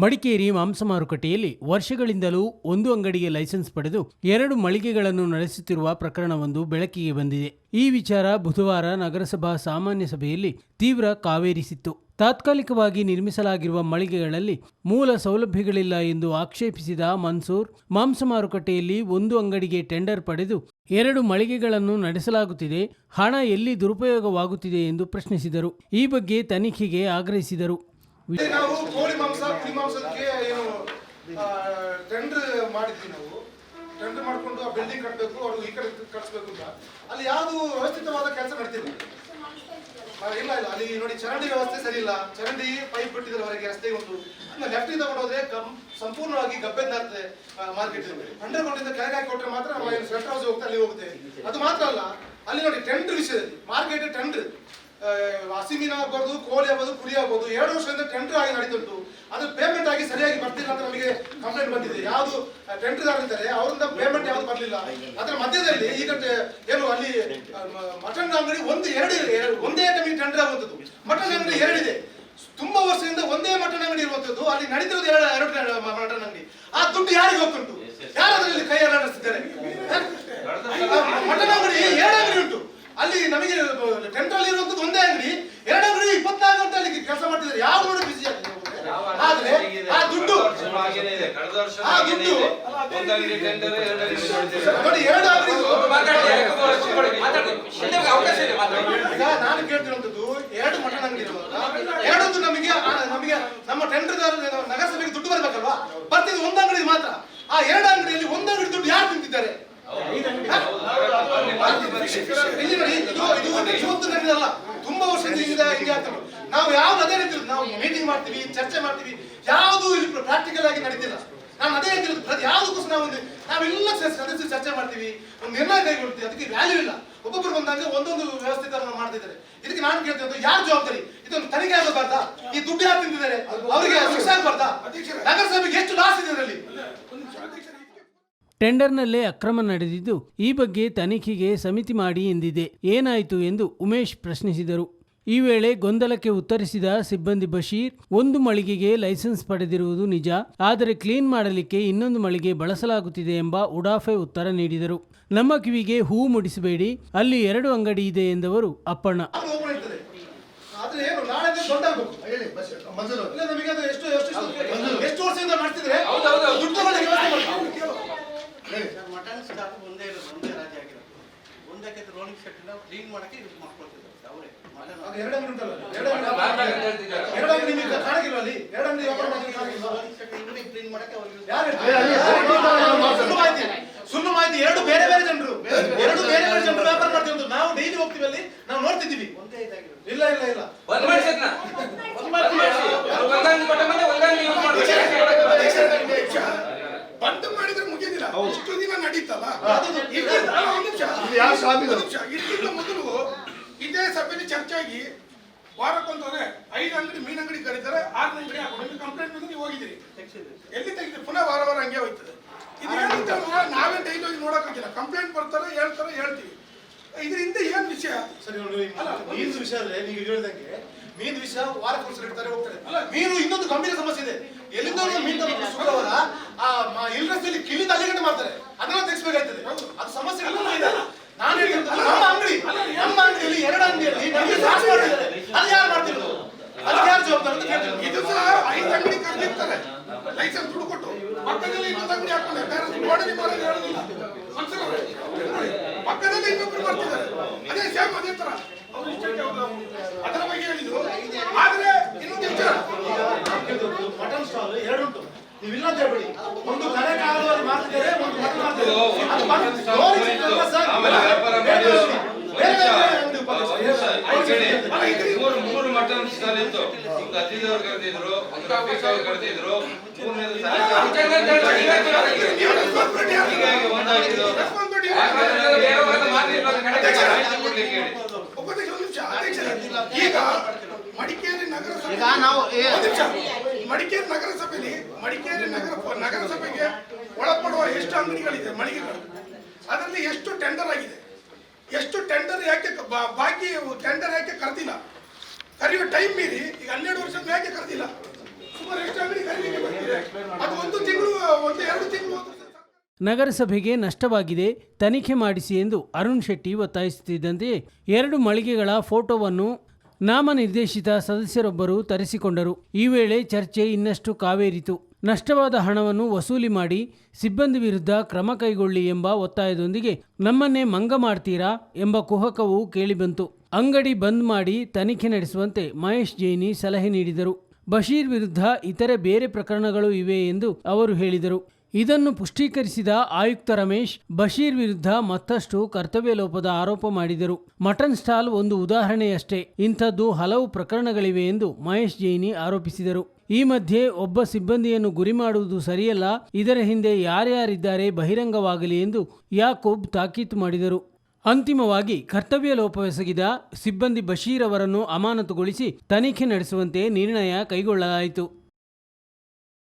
ಮಡಿಕೇರಿ ಮಾಂಸ ಮಾರುಕಟ್ಟೆಯಲ್ಲಿ ವರ್ಷಗಳಿಂದಲೂ ಒಂದು ಅಂಗಡಿಗೆ ಲೈಸೆನ್ಸ್ ಪಡೆದು ಎರಡು ಮಳಿಗೆಗಳನ್ನು ನಡೆಸುತ್ತಿರುವ ಪ್ರಕರಣವೊಂದು ಬೆಳಕಿಗೆ ಬಂದಿದೆ. ಈ ವಿಚಾರ ಬುಧವಾರ ನಗರಸಭಾ ಸಾಮಾನ್ಯ ಸಭೆಯಲ್ಲಿ ತೀವ್ರ ಕಾವೇರಿಸಿತ್ತು. ತಾತ್ಕಾಲಿಕವಾಗಿ ನಿರ್ಮಿಸಲಾಗಿರುವ ಮಳಿಗೆಗಳಲ್ಲಿ ಮೂಲ ಸೌಲಭ್ಯಗಳಿಲ್ಲ ಎಂದು ಆಕ್ಷೇಪಿಸಿದ ಮನ್ಸೂರ್ ಮಾಂಸ ಮಾರುಕಟ್ಟೆಯಲ್ಲಿ ಒಂದು ಅಂಗಡಿಗೆ ಟೆಂಡರ್ ಪಡೆದು ಎರಡು ಮಳಿಗೆಗಳನ್ನು ನಡೆಸಲಾಗುತ್ತಿದೆ, ಹಣ ಎಲ್ಲಿ ದುರುಪಯೋಗವಾಗುತ್ತಿದೆ ಎಂದು ಪ್ರಶ್ನಿಸಿದರು. ಈ ಬಗ್ಗೆ ತನಿಖೆಗೆ ಆಗ್ರಹಿಸಿದರು. ನಾವು ಕೋಳಿ ಮಾಂಸ ಕುರಿ ಮಾಂಸಕ್ಕೆ ಏನು ಟೆಂಡರ್ ಮಾಡಿದ್ವಿ ನಾವು. ಟೆಂಡರ್ ಮಾಡ್ಕೊಂಡು ಆ ಬಿಲ್ಡಿಂಗ್ ಕಟ್ಟಬೇಕು ಅವ್ರು ಈ ಕಡೆ ಕಳಿಸ್ಬೇಕು ಅಂತ. ಅಲ್ಲಿ ಯಾವುದು ವ್ಯವಸ್ಥಿತವಾದ ಕೆಲಸ ನಡ್ತಿಲ್ಲ. ಇಲ್ಲ ಇಲ್ಲ. ಅಲ್ಲಿ ನೋಡಿ ಚರಂಡಿ ವ್ಯವಸ್ಥೆ ಸರಿ ಇಲ್ಲ. ಚರಂಡಿ ಪೈಪ್ ಬಿಟ್ಟಿದ್ದಾರೆ ಹೊರಗೆ ರಸ್ತೆಗೆ ಒಂದು ಲೆಫ್ಟ್ ಇಂದ ಕೊಡೋದ್ರೆ ಗಮ್- ಸಂಪೂರ್ಣವಾಗಿ ಗಬ್ಬೆಂದ ಮಾರ್ಕೆಟ್ ಅಂಡರ್ ಗ್ರೌಂಡ್ ಇಂದ ಕೆಳಗೆ ಹಾಕಿ ಕೊಟ್ರೆ ಮಾತ್ರ ನಾವು ಸೆಂಟ್ರ್ ಹೌಸ್ ಹೋಗ್ತಾ ಅಲ್ಲಿ ಹೋಗುತ್ತೆ. ಅದು ಮಾತ್ರ ಅಲ್ಲ. ಅಲ್ಲಿ ನೋಡಿ ಟೆಂಡರ್ ವಿಷಯದಲ್ಲಿ ಮಾರ್ಕೆಟ್ ಟೆಂಡರ್ ಹಸಿ ಮೀನು ಆಗ್ಬೋದು ಕೋಳಿ ಆಗ್ಬೋದು ಕುರಿ ಆಗ್ಬೋದು ಎರಡು ವರ್ಷದಿಂದ ಟೆಂಡರ್ ಆಗಿ ನಡೀತುಂಟು. ಅದು ಪೇಮೆಂಟ್ ಆಗಿ ಸರಿಯಾಗಿ ಬರ್ತಿಲ್ಲ ಅಂತ ನಮಗೆ ಕಂಪ್ಲೇಂಟ್ ಬಂದಿದೆ. ಯಾವುದು ಟೆಂಡರ್ ಇದ್ದಾರೆ ಅವರಿಂದ ಪೇಮೆಂಟ್ ಯಾವುದು ಬರಲಿಲ್ಲ. ಅದರ ಮಧ್ಯದಲ್ಲಿ ಈಗ ಏನು ಅಲ್ಲಿ ಮಟನ್ ಅಂಗಡಿ ಒಂದು ಎರಡು ಒಂದೇ ಟೈಮಿಗೆ ಟೆಂಡರ್ ಆಗುವಂಥದ್ದು. ಮಟನ್ ಅಂಗಡಿ ಎರಡಿದೆ. ತುಂಬಾ ವರ್ಷದಿಂದ ಒಂದೇ ಮಟನ್ ಅಂಗಡಿ ಇರುವಂತದ್ದು ಅಲ್ಲಿ ನಡೀತಿರೋದು ಎರಡು ಎರಡು ಮಟನ್ ಅಂಗಡಿ. ಆ ದುಡ್ಡು ಯಾರಿಗೆ ಹೋಗ್ತುಂಟು? ಯಾರು ಕೈ ನಡೆಸ್ತಿದ್ದಾರೆ? ಮಟನ್ ಅಂಗಡಿ ಎರಡು ಅಲ್ಲಿ ನಮಗೆ ಟೆಂಟ್ ಅಲ್ಲಿ ಇರುವಂತದ್ದು ಒಂದೇ ಅಂಗಡಿ. ಎರಡು ಅಂಗಡಿ ಇಪ್ಪತ್ನಾಲ್ಕು ಗಂಟೆ ಅಲ್ಲಿ ಕೆಲಸ ಮಾಡ್ತಿದ್ದಾರೆ. ಯಾವ ನೋಡಿ ಬಿಸಿ ಆದ್ರೆ ಆ ದುಡ್ಡು. ಆ ದುಡ್ಡು. ನೋಡಿ ಎರಡು ಅಂಗಡಿ ನಾನು ಕೇಳ್ತಿರುವಂತದ್ದು ಎರಡು ಮಟನ್ ಅಂಗಡಿ ಇರುವಾಗ ಎರಡೊಂದು ನಮಗೆ ನಮಗೆ ನಮ್ಮ ಟೆಂಡರ್ ನಗರಸಭೆಗೆ ದುಡ್ಡು ಬರ್ಬೇಕಲ್ವಾ? ಬರ್ತಿದ್ದು ಒಂದು ಅಂಗಡಿ ಮಾತ್ರ. ಆ ಎರಡು ಅಂಗಡಿಯಲ್ಲಿ ಒಂದು ಅಂಗಡಿ ದುಡ್ಡು ಯಾರು ತಿಂತಿದ್ದಾರೆ ಇಲ್ಲಿ ನೋಡಿ ಇದು ಇದು ಇವತ್ತು ನಡೆದಲ್ಲ ತುಂಬಾ ವರ್ಷದಿಂದ ಹಿಂಗೆ ಆಗ್ತದೆ ನಾವು ಯಾವ ಅದೇ ರೀತಿ ನಾವು ಮೀಟಿಂಗ್ ಮಾಡ್ತೀವಿ ಚರ್ಚೆ ಮಾಡ್ತೀವಿ ಯಾವುದು ಇಲ್ಲಿ ಪ್ರಾಕ್ಟಿಕಲ್ ಆಗಿ ನಡೀತಿಲ್ಲ. ನಾನು ಅದೇ ಹೇಳ್ತಿರೋದು ಪ್ರತಿ ಯಾವುದಕ್ಕೂ ನಾವು ಒಂದು ನಾವೆಲ್ಲ ಸದಸ್ಯರು ಚರ್ಚೆ ಮಾಡ್ತೀವಿ ಒಂದು ನಿರ್ಣಯ ಕೈಗೊಳ್ತೀವಿ ಅದಕ್ಕೆ ವ್ಯಾಲ್ಯೂ ಇಲ್ಲ. ಒಬ್ಬೊಬ್ಬರು ಬಂದಾಗ ಒಂದೊಂದು ವ್ಯವಸ್ಥಿತ ಮಾಡ್ತಿದ್ದಾರೆ. ಇದಕ್ಕೆ ನಾನು ಕೇಳ್ತಿರೋದು ಯಾರು ಜವಾಬ್ದಾರಿ? ಇದೊಂದು ತನಿಖೆ ಆಗಬಾರ್ದಾ? ಈ ದುಡ್ಡು ಯಾರು ತಿಂತಿದ್ದಾರೆ ಅವರಿಗೆ ಶಿಕ್ಷೆ ಆಗಬಾರ್ದಾ? ನಗರಸಭೆಗೆ ಎಷ್ಟು ಲಾಸ್ ಇದೆ ಇದರಲ್ಲಿ? ಟೆಂಡರ್ನಲ್ಲೇ ಅಕ್ರಮ ನಡೆದಿದ್ದು ಈ ಬಗ್ಗೆ ತನಿಖೆಗೆ ಸಮಿತಿ ಮಾಡಿ ಎಂದಿದೆ. ಏನಾಯಿತು ಎಂದು ಉಮೇಶ್ ಪ್ರಶ್ನಿಸಿದರು. ಈ ವೇಳೆ ಗೊಂದಲಕ್ಕೆ ಉತ್ತರಿಸಿದ ಸಿಬ್ಬಂದಿ ಬಶೀರ್ ಒಂದು ಮಳಿಗೆಗೆ ಲೈಸೆನ್ಸ್ ಪಡೆದಿರುವುದು ನಿಜ ಆದರೆ ಕ್ಲೀನ್ ಮಾಡಲಿಕ್ಕೆ ಇನ್ನೊಂದು ಮಳಿಗೆ ಬಳಸಲಾಗುತ್ತಿದೆ ಎಂಬ ಉಡಾಫೆ ಉತ್ತರ ನೀಡಿದರು. ನಮ್ಮ ಕಿವಿಗೆ ಹೂ ಮುಡಿಸಬೇಡಿ ಅಲ್ಲಿ ಎರಡು ಅಂಗಡಿ ಇದೆ ಎಂದವರು ಅಪ್ಪಣ್ಣ. ಮಟನ್ ಸ್ಟಾಕ್ ಒಂದೇ ಇರೋದು ಒಂದೇ ರಾಜ್ಯ ಆಗಿರೋದು. ಒಂದಕ್ಕೆ ರೋಲಿಂಗ್ ಸೆಟ್ ಇಲ್ಲ ಕ್ಲೀನ್ ಮಾಡಕ್ಕೆ ಯೂಸ್ ಮಾಡ್ಕೊಳ್ತಿದ್ದಾರೆ ಅವರೇ ಮಟನ್ ಅದು ಎರಡು ಅಂಗಡಿ ಉಂಟಲ್ಲ ನಿಮಗೆ ಅಲ್ಲಿ ವ್ಯಾಪಾರ ಮಾಡ್ಲಿಕ್ಕೆ ಕ್ಲೀನ್ ಮಾಡಕ್ಕೆ ಸುಳ್ಳು ಮಾಹಿತಿ ಸುಳ್ಳು ಮಾಹಿತಿ ಎರಡು ಬೇರೆ ಬೇರೆ ಜನರು ಎರಡು ಬೇರೆ ಬೇರೆ ಜನರು ವ್ಯಾಪಾರ ಮಾಡ್ತೀವಿ ನಾವು ಡೈಲಿ ಹೋಗ್ತೀವಿ ಅಲ್ಲಿ ನಾವು ನೋಡ್ತಿದ್ದೀವಿ ಇಲ್ಲ ಇಲ್ಲ ಇಲ್ಲ ಒಂದ್ ಮಾಡ್ಸಿ ಬಂದ್ ಮಾಡಿದ್ರೆ ಮುಗಿದಿಲ್ಲ ಇಷ್ಟು ದಿನ ನಡೀತಲ್ಲ ಯಾವ ಇಲ್ಲಿ ಅಲ್ಲ, ಒಂದ್ ನಿಮಿಷ. ಒಂದ್ ನಿಮಿಷ. ಇದಕ್ಕಿಂತ ಮೊದಲು ಇದೇ ಸಭೆಯಲ್ಲಿ ಚರ್ಚೆ ಆಗಿ ವಾರಕ್ಕೊಂದ್ರೆ ಐದು ಅಂಗಡಿ ಮೀನ್ ಅಂಗಡಿ ಕರೀತಾರೆ ಆರು ಅಂಗಡಿ ಹಾಕೊಂಡು ಕಂಪ್ಲೇಂಟ್ ಬಂದು ನೀವು ಹೋಗಿದ್ದೀರಿ. ಎಲ್ಲಿ ತೆಗಿದ್ರಿ ಪುನಃ ವಾರ ವಾರ ಹಂಗೆ ಹೋಯ್ತದೆ. ಇದು ಏನಂತ ಅಂದ್ರೆ ನಾವೇ ಡೈಲಿ ಹೋಗಿ ನೋಡಕ್ಕಾಗಿಲ್ಲ. ಕಂಪ್ಲೇಂಟ್ ಬರ್ತಾರೆ ಹೇಳ್ತಾರೆ ಹೇಳ್ತೀವಿ. ಇದರಿಂದ ಏನ್ ವಿಷಯ? ಸರಿ ಮೀನು ವಿಷಯ ಅಂದ್ರೆ ನೀವು ಹೇಳ್ದಂಗೆ ಮೀನ್ ವಿಷಯ ವಾರಕ್ಕೆ ಒಂದ್ಸಲ ಇಡ್ತಾರೆ ಹೋಗ್ತಾರೆ. ಮೀನು ಇನ್ನೊಂದು ಗಂಭೀರ ಸಮಸ್ಯೆ ಇದೆ. ಎಲ್ಲಿಂದ ಮೀನ್ ಶುಕ್ರವಾರ ಆ ಮ- ಇಲ್ರಸ್ತೆಯಲ್ಲಿ ಕಿಲ್ಲಿಂದ ಅಲ್ಲಿಗಂಟ ಮಾಡ್ತಾರೆ. ಅದನ್ನ ತೆಗಿಸ್ಬೇಕಾಗ್ತದೆ ಅದು ಸಮಸ್ಯೆ ಇದೆ ನಾನು ಹೇಳಿದ್ದು ನಮ್ಮ ಅಂಗಡಿ. ನಮ್ಮ ಅಂಗಡಿಯಲ್ಲಿ ಎರಡು ಅಂಗಡಿಯಲ್ಲಿ ನಮಗೆ ಲಾಸ್ ಮಾಡಿದ್ದಾರೆ. ಅದು ಯಾರು ಮಾಡ್ತಿರೋದು? ಅದಕ್ಕೆ ಯಾರು ಜವಾಬ್ದಾರಿ ಅಂತ ಕೇಳ್ತೀನಿ. ಇದು ಸಹ ಐದು ಅಂಗಡಿ ಕರೆದಿರ್ತಾರೆ ಲೈಸೆನ್ಸ್ ದುಡ್ಡು ಕೊಟ್ಟು. ಪಕ್ಕದಲ್ಲಿ ಇನ್ನೊಂದು ಅಂಗಡಿ ಹಾಕೊಂಡೆ. ಬೇರೆ ಗೋಡಲಿ ಮಾರೋದು ಹೇಳೋದಿಲ್ಲ. ಪಕ್ಕದಲ್ಲಿ ಇನ್ನೊಬ್ರು ಬರ್ತಿದ್ದಾರೆ. ಅದೇ ಸೇಮ್ ಅದೇ ತರ. ಅವರು ಇಷ್ಟಕ್ಕೆ ಅದರ ಬಗ್ಗೆ ಹೇಳಿದ್ರು. ಆದ್ರೆ ಇನ್ನೊಂದು ವಿಚಾರ. ಮಟನ್ ಸ್ಟಾಲ್ ಎರಡು ಉಂಟು. ನೀವು ಇಲ್ಲ ಅಂತ ಹೇಳ್ಬೇಡಿ ಒಂದು ಕರೆ ಕಾಲದಲ್ಲಿ ಮೂರು ಮೂರು ಮಟನ್ ಸ್ಟಾಲ್ ಇತ್ತು ಒಂದು ಅತಿಥಿಯವ್ರು ಕರೆದಿದ್ರು ಒಂದು ರಫೀಕ್ ಅವ್ರು ಕರೆದಿದ್ರು ಈಗ ಮಡಿಕೇರಿ ನಗರ ನಾವು. ಮಡಿಕೇರಿ ನಗರಸಭೆಯಲ್ಲಿ, ಮಡಿಕೇರಿ ನಗರ ನಗರಸಭೆಗೆ ಒಳಪಡುವ ಎಷ್ಟು ಅಂಗಡಿಗಳಿದೆ, ಮಳಿಗೆಗಳು? ಅದರಲ್ಲಿ ಎಷ್ಟು ಟೆಂಡರ್ ಆಗಿದೆ? ಎಷ್ಟು ಟೆಂಡರ್ ಯಾಕೆ ಬಾಕಿ ಟೆಂಡರ್ ಯಾಕೆ ಕರೆದಿಲ್ಲ? ಕರೆಯುವ ಟೈಮ್ ಮೀರಿ ಈಗ ಹನ್ನೆರಡು ವರ್ಷದ ಯಾಕೆ ಕರೆದಿಲ್ಲ. ಸುಮಾರು ಎಷ್ಟು ಅಂಗಡಿ ಖರೀದಿಗೆ ಬರ್ತಿದೆ? ಅದು ಒಂದು ತಿಂಗಳು, ಒಂದು ಎರಡು ತಿಂಗಳು ನಗರಸಭೆಗೆ ನಷ್ಟವಾಗಿದೆ, ತನಿಖೆ ಮಾಡಿಸಿ ಎಂದು ಅರುಣ್ ಶೆಟ್ಟಿ ಒತ್ತಾಯಿಸುತ್ತಿದ್ದಂತೆಯೇ ಎರಡು ಮಳಿಗೆಗಳ ಫೋಟೋವನ್ನು ನಾಮನಿರ್ದೇಶಿತ ಸದಸ್ಯರೊಬ್ಬರು ತರಿಸಿಕೊಂಡರು. ಈ ವೇಳೆ ಚರ್ಚೆ ಇನ್ನಷ್ಟು ಕಾವೇರಿತು. ನಷ್ಟವಾದ ಹಣವನ್ನು ವಸೂಲಿ ಮಾಡಿ ಸಿಬ್ಬಂದಿ ವಿರುದ್ಧ ಕ್ರಮ ಕೈಗೊಳ್ಳಿ ಎಂಬ ಒತ್ತಾಯದೊಂದಿಗೆ ನಮ್ಮನ್ನೇ ಮಂಗ ಮಾಡ್ತೀರಾ ಎಂಬ ಕುಹಕವು ಕೇಳಿಬಂತು. ಅಂಗಡಿ ಬಂದ್ ಮಾಡಿ ತನಿಖೆ ನಡೆಸುವಂತೆ ಮಹೇಶ್ ಜೈನಿ ಸಲಹೆ ನೀಡಿದರು. ಬಶೀರ್ ವಿರುದ್ಧ ಇತರೆ ಬೇರೆ ಪ್ರಕರಣಗಳು ಇವೆ ಎಂದು ಅವರು ಹೇಳಿದರು. ಇದನ್ನು ಪುಷ್ಟೀಕರಿಸಿದ ಆಯುಕ್ತ ರಮೇಶ್, ಬಶೀರ್ ವಿರುದ್ಧ ಮತ್ತಷ್ಟು ಕರ್ತವ್ಯ ಲೋಪದ ಆರೋಪ ಮಾಡಿದರು. ಮಟನ್ ಸ್ಟಾಲ್ ಒಂದು ಉದಾಹರಣೆಯಷ್ಟೇ. ಇಂಥದ್ದು ಹಲವು ಪ್ರಕರಣಗಳಿವೆ ಎಂದು ಮಹೇಶ್ ಜೈನಿ ಆರೋಪಿಸಿದರು. ಈ ಮಧ್ಯೆ ಒಬ್ಬ ಸಿಬ್ಬಂದಿಯನ್ನು ಗುರಿ ಮಾಡುವುದು ಸರಿಯಲ್ಲ, ಇದರ ಹಿಂದೆ ಯಾರ್ಯಾರಿದ್ದಾರೆ ಬಹಿರಂಗವಾಗಲಿ ಎಂದು ಯಾಕೂಬ್ ತಾಕೀತು ಮಾಡಿದರು. ಅಂತಿಮವಾಗಿ ಕರ್ತವ್ಯ ಲೋಪವೆಸಗಿದ ಸಿಬ್ಬಂದಿ ಬಶೀರ್ ಅವರನ್ನು ಅಮಾನತುಗೊಳಿಸಿ ತನಿಖೆ ನಡೆಸುವಂತೆ ನಿರ್ಣಯ ಕೈಗೊಳ್ಳಲಾಯಿತು.